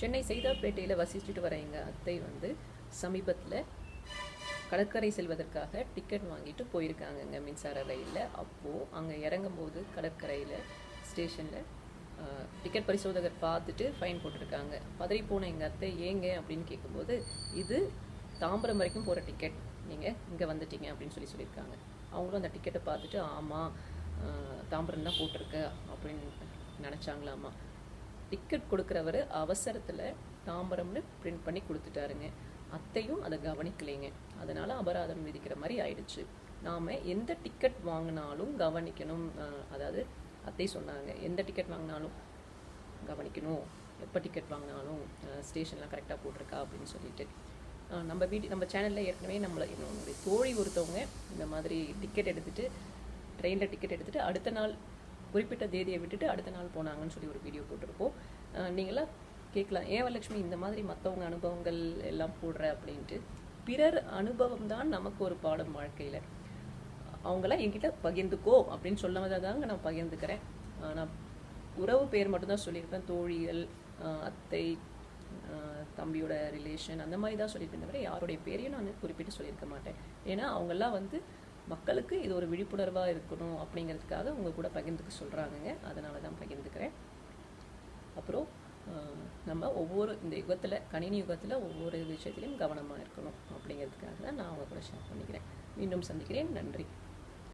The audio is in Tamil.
சென்னை சைதாப்பேட்டையில் வசிச்சுட்டு வர எங்கள் அத்தை வந்து சமீபத்தில் கடற்கரை செல்வதற்காக டிக்கெட் வாங்கிட்டு போயிருக்காங்கங்க மின்சார ரயிலில். அப்போது அங்கே இறங்கும்போது கடற்கரையில் ஸ்டேஷனில் டிக்கெட் பரிசோதகர் பார்த்துட்டு ஃபைன் போட்டிருக்காங்க. பதறி போன எங்கள் அத்தை ஏங்க? அப்படின்னு கேட்கும்போது இது தாம்பரம் வரைக்கும் போகிற டிக்கெட் நீங்கள் இங்கே வந்துட்டீங்க அப்படின்னு சொல்லி சொல்லியிருக்காங்க. அவங்களும் அந்த டிக்கெட்டை பார்த்துட்டு ஆமாம் தாம்பரம் தான் போட்டிருக்கு அப்படின்னு நினச்சாங்களாமா. டிக்கெட் கொடுக்குறவர் அவசரத்தில் தாம்பரம்னு பிரிண்ட் பண்ணி கொடுத்துட்டாருங்க. அத்தையும் அதை கவனிக்கலைங்க. அதனால் அபராதம் விதிக்கிற மாதிரி ஆயிடுச்சு. நாம் எந்த டிக்கெட் வாங்கினாலும் கவனிக்கணும். அதாவது அத்தை சொன்னாங்க எந்த டிக்கெட் வாங்கினாலும் கவனிக்கணும். எப்போ டிக்கெட் வாங்கினாலும் ஸ்டேஷன்லாம் கரெக்டாக போட்டிருக்கா? அப்படின்னு சொல்லிட்டு. நம்ம வீடு நம்ம சேனலில் ஏற்கனவே நம்மளை என்னுடைய தோழி ஒருத்தவங்க இந்த மாதிரி டிக்கெட் எடுத்துகிட்டு ட்ரெயினில் டிக்கெட் எடுத்துகிட்டு அடுத்த நாள் குறிப்பிட்ட தேதியை விட்டுட்டு அடுத்த நாள் போனாங்கன்னு சொல்லி ஒரு வீடியோ போட்டிருப்போம் அஹ், நீங்களாம் கேட்கலாம். ஏன் இந்த மாதிரி மற்றவங்க அனுபவங்கள் எல்லாம் போடுற அப்படின்ட்டு. பிறர் அனுபவம் தான் நமக்கு ஒரு பாடம் வாழ்க்கையில். அவங்களாம் என்கிட்ட பகிர்ந்துக்கோ அப்படின்னு சொல்லாம தாங்க நான் பகிர்ந்துக்கிறேன். நான் உறவு பேர் மட்டும்தான் சொல்லியிருப்பேன். தோழிகள் அத்தை தம்பியோட ரிலேஷன் அந்த மாதிரி தான் சொல்லியிருப்பேன் தவிர யாருடைய பேரையும் நான் குறிப்பிட்டு சொல்லியிருக்க மாட்டேன். ஏன்னா அவங்கெல்லாம் வந்து மக்களுக்கு இது ஒரு விழிப்புணர்வாக இருக்கணும் அப்படிங்கிறதுக்காக அவங்க கூட பகிர்ந்துக்க சொல்கிறாங்கங்க அதனால தான் பகிர்ந்துக்கிறேன். அப்புறம் நம்ம ஒவ்வொரு இந்த யுகத்தில் கணினி யுகத்தில் ஒவ்வொரு விஷயத்திலையும் கவனமாக இருக்கணும் அப்படிங்கிறதுக்காக தான் நான் அவங்க கூட ஷேர் பண்ணிக்கிறேன். மீண்டும் சந்திக்கிறேன். நன்றி.